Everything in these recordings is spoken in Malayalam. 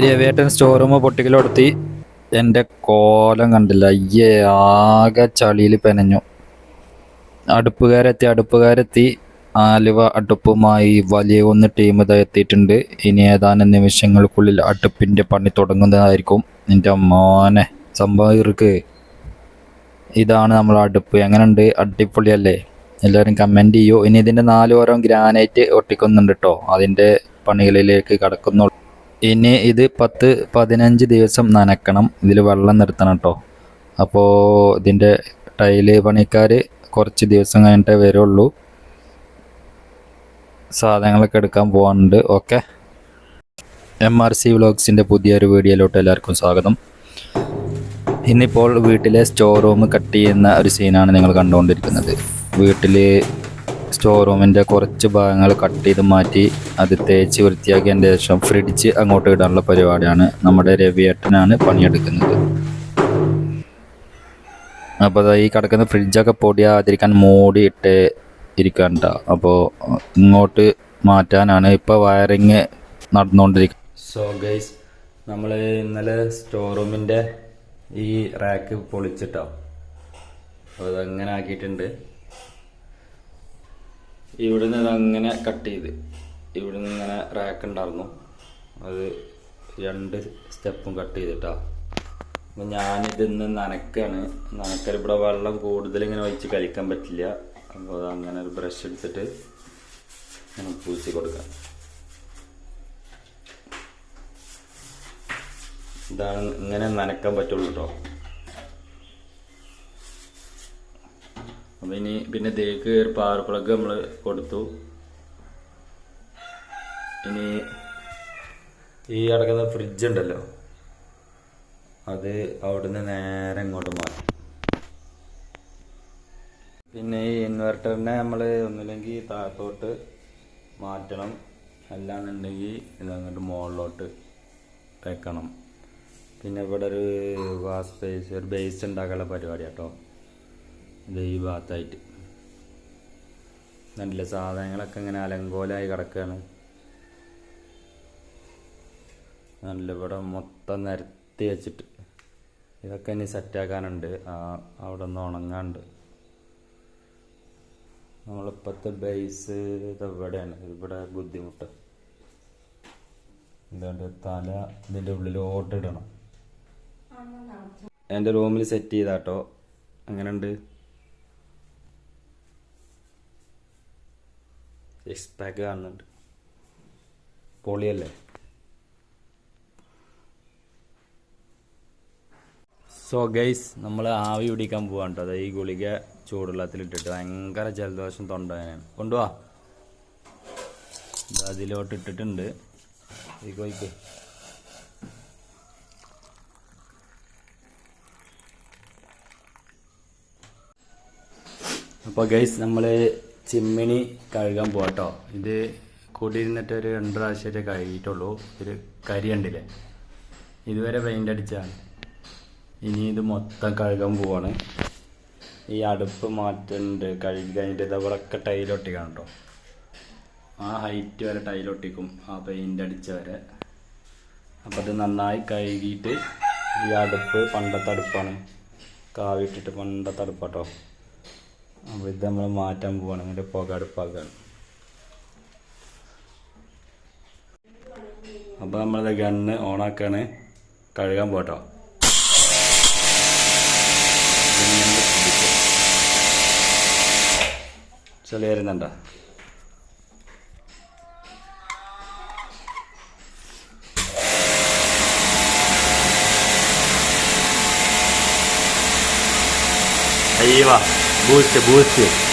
രവിയേട്ടൻ സ്റ്റോർ പൊട്ടിക്കലോ എടുത്തി എന്റെ കോലം കണ്ടില്ല. അയ്യേ ആകെ ചളിയിൽ പെനഞ്ഞു. അടുപ്പുകാരെത്തി അടുപ്പുകാരെത്തി. ആലുവ അടുപ്പുമായി വലിയ ഒന്ന് ടീം എത്തിയിട്ടുണ്ട്. ഇനി ഏതാനും നിമിഷങ്ങൾക്കുള്ളിൽ അടുപ്പിന്റെ പണി തുടങ്ങുന്നതായിരിക്കും. എന്റെ മോനെ സംഭവം ഇറുക്ക്. ഇതാണ് നമ്മൾ അടുപ്പ്. എങ്ങനെയുണ്ട് അടിപൊളിയല്ലേ? എല്ലാവരും കമന്റ് ചെയ്യൂ. ഇനി ഇതിന്റെ നാല് ഓരോ ഗ്രാനൈറ്റ് ഒട്ടിക്കുന്നുണ്ട് കേട്ടോ അതിന്റെ പണികളിലേക്ക് കടക്കുന്നുള്ളൂ. ഇനി ഇത് പത്ത് പതിനഞ്ച് ദിവസം നനക്കണം. ഇതിൽ വെള്ളം നിർത്തണം കേട്ടോ അപ്പോൾ ഇതിന്റെ ടൈൽ പണിക്കാർ കുറച്ച് ദിവസം കഴിഞ്ഞിട്ടേ വരുള്ളൂ. സാധനങ്ങളൊക്കെ എടുക്കാൻ പോകാനുണ്ട് ഓക്കെ. എം ആർ സി വ്ളോഗ്സിന്റെ പുതിയൊരു വീഡിയോയിലോട്ട് എല്ലാവർക്കും സ്വാഗതം. ഇന്നിപ്പോൾ വീട്ടിലെ സ്റ്റോർ റൂം കട്ട് ചെയ്യുന്ന ഒരു സീനാണ് നിങ്ങൾ കണ്ടുകൊണ്ടിരിക്കുന്നത്. വീട്ടിൽ സ്റ്റോർ റൂമിന്റെ കുറച്ച് ഭാഗങ്ങൾ കട്ട് ചെയ്ത് മാറ്റി അത് തേച്ച് വൃത്തിയാക്കിയതിന് ശേഷം ഫ്രിഡ്ജ് അങ്ങോട്ട് ഇടാനുള്ള പരിപാടിയാണ് നമ്മുടെ രവിയേട്ടനാണ് പണിയെടുക്കുന്നത്. അപ്പോൾ ഈ കിടക്കുന്ന ഫ്രിഡ്ജൊക്കെ പൊടിയാതിരിക്കാൻ മൂടി ഇട്ട് ഇരിക്കണ്ട അപ്പോൾ ഇങ്ങോട്ട് മാറ്റാനാണ് ഇപ്പോൾ വയറിങ് നടന്നുകൊണ്ടിരിക്കുന്നത് സോ ഗൈസ് നമ്മൾ ഇന്നലെ സ്റ്റോർ റൂമിന്റെ ഈ റാക്ക് പൊളിച്ചിട്ടോ. അപ്പോൾ അതങ്ങനെ ആക്കിയിട്ടുണ്ട്. ഇവിടുന്ന് അങ്ങനെ കട്ട് ചെയ്ത്. ഇവിടെ നിന്ന് ഇങ്ങനെ റാക്ക് ഉണ്ടായിരുന്നു. അത് രണ്ട് സ്റ്റെപ്പും കട്ട് ചെയ്തിട്ടാ. അപ്പം ഞാനിതിന്ന് നനക്കാണ്. നനക്കാൻ ഇവിടെ വെള്ളം കൂടുതൽ ഇങ്ങനെ ഒഴിച്ച് കളിക്കാൻ പറ്റില്ല. അപ്പോൾ അങ്ങനെ ഒരു ബ്രഷ് എടുത്തിട്ട് ഇങ്ങനെ പൂച്ചി കൊടുക്കാം. ഇതാണ് ഇങ്ങനെ നനക്കാൻ പറ്റുള്ളൂ കേട്ടോ ഇനി പിന്നെ തേക്ക് ഒരു പവർ പ്ലഗ് നമ്മൾ കൊടുത്തു. ഇനി ഈ അടക്കുന്ന ഫ്രിഡ്ജ് ഉണ്ടല്ലോ. അത് അവിടുന്ന് നേരെ ഇങ്ങോട്ട് മാറ്റി. പിന്നെ ഈ ഇൻവെർട്ടറിനെ നമ്മൾ ഒന്നുമില്ലെങ്കിൽ താഴത്തോട്ട് മാറ്റണം. അല്ലാന്നുണ്ടെങ്കിൽ ഇതങ്ങോട്ട് മുകളിലോട്ട് വെക്കണം. പിന്നെ ഇവിടെ ഒരു വാസ് ബേസ് ഒരു ബേസ് ഉണ്ടാക്കാനുള്ള പരിപാടി കേട്ടോ ഇത് ഈ ഭാഗത്തായിട്ട് നല്ല സാധനങ്ങളൊക്കെ ഇങ്ങനെ അലങ്കോലായി കിടക്കുകയാണ് നല്ല ഇവിടെ മൊത്തം നിരത്തി വെച്ചിട്ട്. ഇതൊക്കെ ഇനി സെറ്റാക്കാനുണ്ട് ആ അവിടെ നിന്ന് ഉണങ്ങാണ്ട്. നമ്മളിപ്പോഴത്തെ ബേസ് ഇത് ഇവിടെയാണ്. ഇവിടെ ബുദ്ധിമുട്ട്. എന്തുകൊണ്ട് തല ഇതിന്റെ ഉള്ളിലോട്ടിടണം എന്റെ റൂമിൽ സെറ്റ് ചെയ്താട്ടോ. അങ്ങനെയുണ്ട് സിക്സ് പാക്ക് കാണുന്നുണ്ട് പൊളിയല്ലേ സോ ഗൈസ് നമ്മൾ ആവി പിടിക്കാൻ പോവാണ് കേട്ടോ അതായത് ഈ ഗുളിക ചൂടുവെള്ളത്തിലിട്ടിട്ട് ഭയങ്കര ജലദോഷം തൊണ്ടവേനാണ് കൊണ്ടുപോവാ അതിലോട്ട് ഇട്ടിട്ടുണ്ട്. ഈ അപ്പോൾ ഗൈസ് നമ്മൾ ചിമ്മിനി കഴുകാൻ പോകട്ടോ ഇത് കൂടിയിരുന്നിട്ട് ഒരു രണ്ട് പ്രാവശ്യമേ കഴുകിയിട്ടുള്ളൂ. ഒരു കരി ഉണ്ടില്ലേ ഇതുവരെ പെയിന്റ് അടിച്ചാണ് ഇനി ഇത് മൊത്തം കഴുകാൻ പോവാണ്. ഈ അടുപ്പ് മാറ്റുന്നുണ്ട് കഴുകി കഴിഞ്ഞിട്ട് ഇതവിടെയൊക്കെ ടൈലൊട്ടിക്കണം കേട്ടോ ആ ഹൈറ്റ് വരെ ടൈലൊട്ടിക്കും ആ പെയിന്റ് അടിച്ച വരെ. അപ്പോൾ അത് നന്നായി കഴുകിയിട്ട് ഈ അടുപ്പ് പണ്ടത്തെ അടുപ്പാണ്. കാവിട്ടിട്ട് പണ്ടത്തെ അടുപ്പാട്ടോ. അപ്പോൾ ഇത് നമ്മൾ മാറ്റാൻ പോവാണ്. അങ്ങനെ പുക അടുപ്പാക്കാണ്. അപ്പോൾ നമ്മളത് ഗണ്ണ് ഓണാക്കാണ്. കഴുകാൻ പോട്ടോ. ചെളി വരുന്നുണ്ടോ അയ്യവാ Bullshit, bullshit.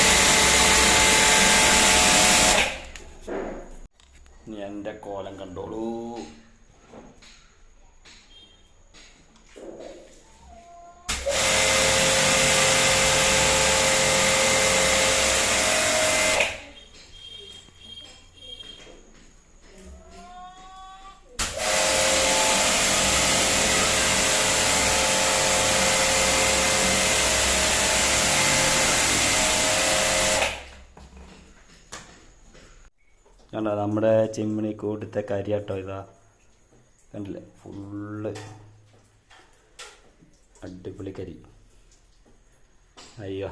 നമ്മുടെ ചെമ്മിണി കൂട്ടത്തെ കരിയാട്ടോ ഇതാ. കണ്ടില്ലേ? ഫുള്ള് അടിപൊളി കരി. അയ്യോ.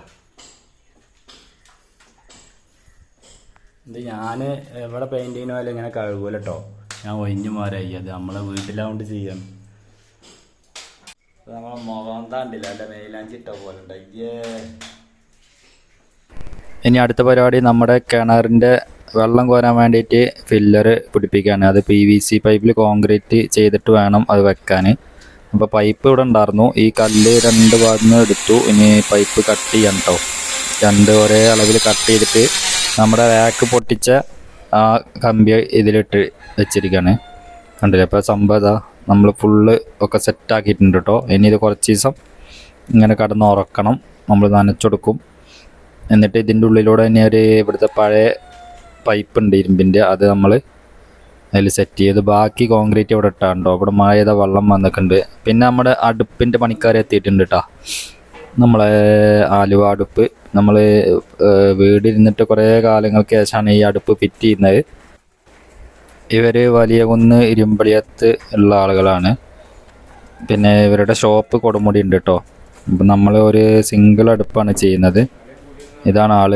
ഇത് ഞാൻ എവിടെ പെയിന്റ് ചെയ്യുന്ന പോലെ ഇങ്ങനെ കഴുകൂല കേട്ടോ ഞാൻ ഒഴിഞ്ഞു മാറായി അത് നമ്മളെ വീട്ടിലാവുകൊണ്ട് ചെയ്യാം. നമ്മളെ മുഖം താണ്ടില്ല അല്ല മെയിലാഞ്ചിട്ട പോലെ ഉണ്ട് അയ്യേ ഇനി അടുത്ത പരിപാടി നമ്മുടെ കിണറിന്റെ വെള്ളം കോരാൻ വേണ്ടിയിട്ട് ഫില്ലർ പിടിപ്പിക്കുകയാണ് അത് പി വി സി പൈപ്പിൽ കോൺക്രീറ്റ് ചെയ്തിട്ട് വേണം അത് വെക്കാൻ അപ്പോൾ പൈപ്പ് ഇവിടെ ഉണ്ടായിരുന്നു. ഈ കല്ല് രണ്ട് ഭാഗത്ത് നിന്ന് എടുത്തു. ഇനി പൈപ്പ് കട്ട് ചെയ്യാൻ കേട്ടോ രണ്ട് ഒരേ അളവിൽ കട്ട് ചെയ്തിട്ട് നമ്മുടെ റാക്ക് പൊട്ടിച്ച ആ കമ്പി ഇതിലിട്ട് വെച്ചിരിക്കുകയാണ് കണ്ടില്ലേ? അപ്പോൾ സംഭവം ഇതാ. നമ്മൾ ഫുള്ള് ഒക്കെ സെറ്റാക്കിയിട്ടുണ്ട് കേട്ടോ ഇനി ഇത് കുറച്ച് ദിവസം ഇങ്ങനെ കടന്ന് ഉറക്കണം. നമ്മൾ നനച്ചെടുക്കും. എന്നിട്ട് ഇതിന്റെ ഉള്ളിലൂടെ തന്നെ ഒരു ഇവിടുത്തെ പഴയ പൈപ്പ് ഉണ്ട് ഇരുമ്പിന്റെ. അത് നമ്മൾ അതിൽ സെറ്റ് ചെയ്ത് ബാക്കി കോൺക്രീറ്റ് ഇവിടെ ഇട്ടാണ്ടോ? ഇവിടെ മായത വെള്ളം വന്നിട്ടുണ്ട്. പിന്നെ നമ്മുടെ അടുപ്പിന്റെ പണിക്കാർ എത്തിയിട്ടുണ്ട് കേട്ടോ നമ്മളെ ആലുവ അടുപ്പ്. നമ്മൾ വീടിരുന്നിട്ട് കുറേ കാലങ്ങൾക്ക് ശേഷമാണ് ഈ അടുപ്പ് ഫിറ്റ് ചെയ്യുന്നത്. ഇവർ വലിയ കുന്ന് ഇരുമ്പളിയത്ത് ഉള്ള ആളുകളാണ്. പിന്നെ ഇവരുടെ ഷോപ്പ് കൊടുമുടി ഉണ്ട് കേട്ടോ നമ്മൾ ഒരു സിംഗിൾ അടുപ്പാണ് ചെയ്യുന്നത്. ഇതാണ് ആൾ.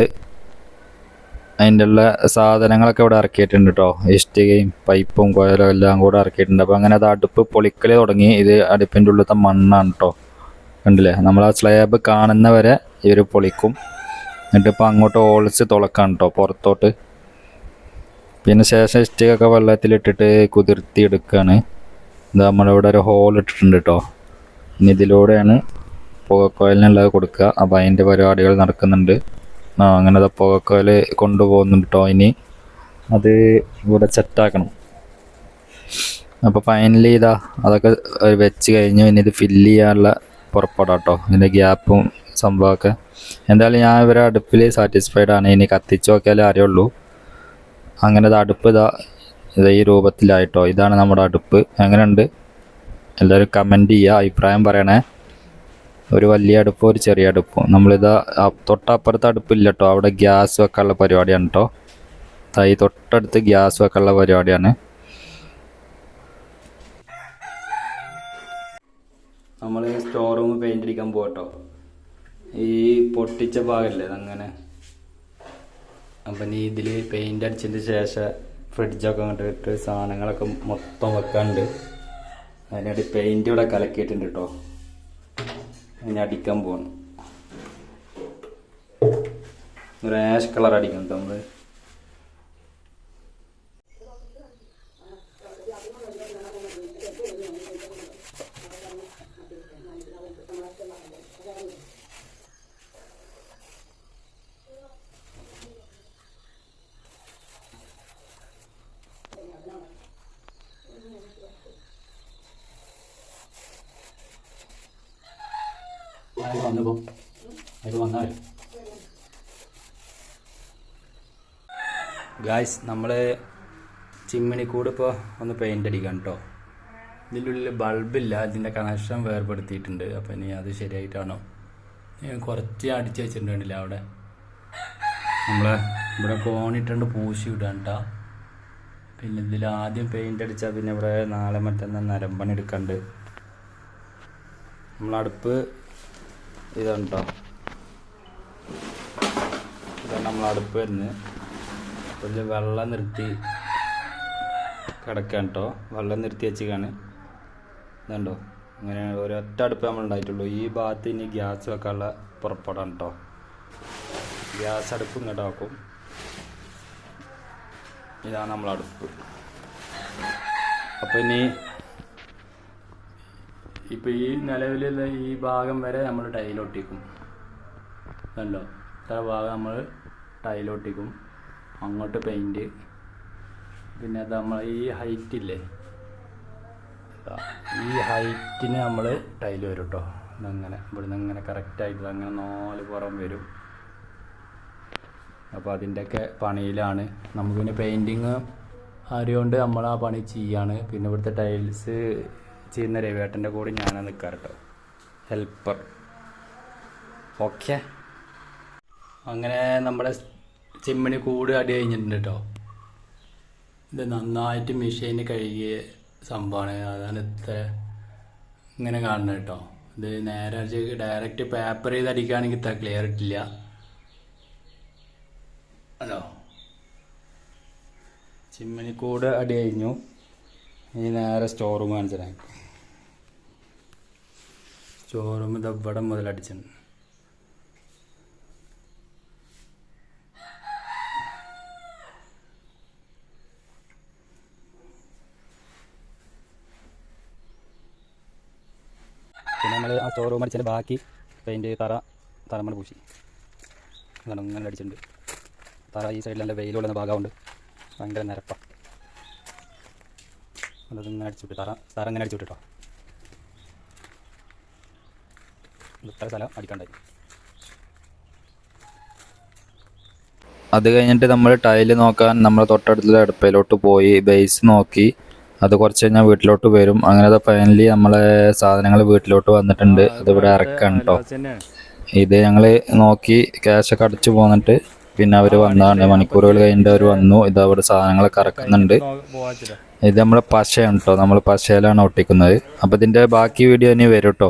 അതിന്റെ ഉള്ള സാധനങ്ങളൊക്കെ ഇവിടെ ഇറക്കിയിട്ടുണ്ട് കേട്ടോ ഇഷ്ടികയും പൈപ്പും കോയലും എല്ലാം കൂടെ ഇറക്കിയിട്ടുണ്ട്. അപ്പോൾ അങ്ങനെ അത് അടുപ്പ് പൊളിക്കൽ തുടങ്ങി. ഇത് അടുപ്പിന്റെ ഉള്ളിലത്തെ മണ്ണാണ് കേട്ടോ കണ്ടില്ലേ? നമ്മൾ ആ സ്ലാബ് കാണുന്നവരെ ഇവർ പൊളിക്കും. എന്നിട്ട് ഇപ്പോൾ അങ്ങോട്ട് ഹോൾസ് തുളക്കാണ് കേട്ടോ പുറത്തോട്ട്. പിന്നെ ശേഷം ഇഷ്ടികൊക്കെ വെള്ളത്തിലിട്ടിട്ട് കുതിർത്തി എടുക്കുകയാണ് ഇത് നമ്മളിവിടെ ഒരു ഹോൾ ഇട്ടിട്ടുണ്ട് കേട്ടോ ഇനി ഇതിലൂടെയാണ് പുകക്കോയലിനുള്ളത് കൊടുക്കുക. അപ്പോൾ അതിന്റെ പരിപാടികൾ നടക്കുന്നുണ്ട്. അങ്ങനെ ദാ പുകക്കോയൽ കൊണ്ടുപോകുന്നുണ്ട് കേട്ടോ ഇനി. അത് ഇവിടെ സെറ്റാക്കണം അപ്പോൾ ഫൈനലി ഇതാ അതൊക്കെ വെച്ച് കഴിഞ്ഞു ഇനി ഇത് ഫില്ല് ചെയ്യാനുള്ള പുറപ്പെടാം കേട്ടോ ഇതിന്റെ ഗ്യാപ്പും സംഭവമൊക്കെ. എന്തായാലും ഞാൻ ഇവരെ അടുപ്പിൽ സാറ്റിസ്ഫൈഡ് ആണ്. ഇനി കത്തിച്ച് നോക്കിയാലേ അറിയുള്ളൂ. അങ്ങനെ ഇത് അടുപ്പ് ഇതാ ഇത് ഈ രൂപത്തിലായിട്ടോ ഇതാണ് നമ്മുടെ അടുപ്പ്. എങ്ങനെയുണ്ട്? എല്ലാവരും കമന്റ് ചെയ്യുക അഭിപ്രായം പറയണേ. ഒരു വലിയ അടുപ്പും ഒരു ചെറിയ അടുപ്പും. നമ്മളിതാ തൊട്ടപ്പുറത്ത് അടുപ്പില്ല കേട്ടോ അവിടെ ഗ്യാസ് വെക്കാനുള്ള പരിപാടിയാണ് കേട്ടോ തൈ തൊട്ടടുത്ത് ഗ്യാസ് വെക്കാനുള്ള പരിപാടിയാണ്. നമ്മൾ സ്റ്റോർ റൂം പെയിന്റ് അടിക്കാൻ പോകട്ടോ ഈ പൊട്ടിച്ച ഭാഗമല്ലേ അങ്ങനെ അപ്പം നീ ഇതിൽ പെയിന്റ് അടിച്ചതിന് ശേഷം ഫ്രിഡ്ജൊക്കെ ഇട്ട് സാധനങ്ങളൊക്കെ മൊത്തം വെക്കാണ്ട്. അതിനായിട്ട് പെയിന്റ് ഇവിടെ കലക്കിയിട്ടുണ്ട് കേട്ടോ ഇനി അടിക്കാൻ പോകണം ഒരു ആഷ് കളർ അടിക്കണം കേട്ടോ നമ്മൾ അത് വന്നപ്പോ? അത് വന്നാൽ ഗായ്സ് നമ്മൾ ചിമ്മിണിക്കൂട് ഇപ്പോൾ ഒന്ന് പെയിന്റ് അടിക്കാം കേട്ടോ ഇതിന്റെ ഉള്ളിൽ ബൾബില്ല ഇതിന്റെ കണക്ഷൻ വേർപെടുത്തിയിട്ടുണ്ട്. അപ്പോൾ ഇനി അത് ശരിയായിട്ടാണോ? കുറച്ച് അടിച്ച് വെച്ചിട്ടുണ്ടില്ല അവിടെ. നമ്മൾ ഇവിടെ കോണിട്ടുണ്ട് പൂശി ഇടാൻ കേട്ടോ പിന്നെ ഇതിൽ ആദ്യം പെയിന്റ് അടിച്ചാൽ പിന്നെ ഇവിടെ നാളെ മറ്റന്നാൾ നരമ്പണി എടുക്കണ്ട്. നമ്മളടുപ്പ് ഇതാണ് കേട്ടോ ഇതാണ് നമ്മൾ അടുപ്പ് വരുന്നത് ഇതിൽ വെള്ളം നിർത്തി കിടക്കാൻ കേട്ടോ വെള്ളം നിർത്തി വെച്ചിക്കാണ്. ഇതുണ്ടോ? അങ്ങനെ ഒരൊറ്റ അടുപ്പ് നമ്മൾ ഉണ്ടായിട്ടുള്ളൂ. ഈ ഭാഗത്ത് ഇനി ഗ്യാസ് വെക്കാനുള്ള പുറപ്പെടാണ് കേട്ടോ ഗ്യാസ് അടുപ്പ് ഇങ്ങോട്ട് ആക്കും. ഇതാണ് നമ്മളടുപ്പ് അപ്പോൾ ഇനി ഇപ്പോൾ ഈ നിലവിലുള്ള ഈ ഭാഗം വരെ നമ്മൾ ടൈലൊട്ടിക്കും കണ്ടോ? ഇത്ര ഭാഗം നമ്മൾ ടൈലൊട്ടിക്കും അങ്ങോട്ട് പെയിന്റ് പിന്നെ അത് നമ്മൾ ഈ ഹൈറ്റ് ഇല്ലേ? ഈ ഹൈറ്റിന് നമ്മൾ ടൈൽ വരും കേട്ടോ ഇതങ്ങനെ ഇവിടുന്ന് ഇങ്ങനെ കറക്റ്റായിട്ട് അങ്ങനെ നാല് പുറം വരും. അപ്പോൾ അതിന്റെയൊക്കെ പണിയിലാണ്. നമുക്ക് പിന്നെ പെയിന്റിങ് അറിയുകൊണ്ട് നമ്മൾ ആ പണി ചെയ്യാണ്. പിന്നെ ഇവിടുത്തെ ടൈൽസ് ചെയ്യുന്ന രവിയേട്ടന്റെ കൂടെ ഞാനാണ് നിൽക്കാറ് ഹെൽപ്പർ ഓക്കെ അങ്ങനെ നമ്മുടെ ചിമ്മിണി കൂട് അടി കഴിഞ്ഞിട്ടുണ്ട് കേട്ടോ ഇത് നന്നായിട്ട് മെഷീന് കഴുകിയ സംഭവമാണ്. അതാണ് ഇത്ര ഇങ്ങനെ കാണുന്നത് കേട്ടോ ഇത് നേരെ ഡയറക്റ്റ് പേപ്പർ ചെയ്ത് അടിക്കുകയാണെങ്കിൽ ഇത്ര ക്ലിയർ ഇട്ടില്ല. ഹലോ ചിമ്മനിക്കൂട് അടി കഴിഞ്ഞു. ഇനി നേരെ സ്റ്റോർ റൂം കാണിച്ചു തരാം സ്റ്റോർ റൂം ഇത് ഇവിടെ പിന്നെ നമ്മൾ ആ സ്റ്റോർ റൂം അടിച്ചതിന്റെ ബാക്കി പെയിന്റ് തറ തറമണ പൂശി. അതാണ് അങ്ങനെ അടിച്ചിട്ടുണ്ട്. തറ ഈ സൈഡിൽ നല്ല വെയിലുള്ള ഭാഗമുണ്ട് ഭയങ്കര നിരപ്പാണ് അത് ഇങ്ങനെ അടിച്ചു വിട്ടു. തറ തറ ഇങ്ങനെ അടിച്ചു വിട്ടോ ഇത്ര സ്ഥലം അടിക്കണ്ടായി അത് കഴിഞ്ഞിട്ട് നമ്മൾ ടൈൽ നോക്കാൻ നമ്മൾ തൊട്ടടുത്തുള്ള അടുപ്പയിലോട്ട് പോയി ബേസ് നോക്കി. അത് കുറച്ച് കഴിഞ്ഞാൽ വീട്ടിലോട്ട് വരും. അങ്ങനെ ഫൈനലി നമ്മളെ സാധനങ്ങൾ വീട്ടിലോട്ട് വന്നിട്ടുണ്ട്. അതിവിടെ ഇറക്കാണ് കേട്ടോ ഇത് ഞങ്ങൾ നോക്കി ക്യാഷൊക്കെ അടിച്ചു പോന്നിട്ട് പിന്നെ അവർ വന്നതാണ്. മണിക്കൂറുകൾ കഴിഞ്ഞിട്ട് അവർ വന്നു. ഇത് അവിടെ സാധനങ്ങളൊക്കെ ഇറക്കുന്നുണ്ട് ഇത് നമ്മൾ പശയാണ് കേട്ടോ നമ്മൾ പശയിലാണ് ഒട്ടിക്കുന്നത്. അപ്പോൾ ഇതിന്റെ ബാക്കി വീഡിയോ ഇനി വരും കേട്ടോ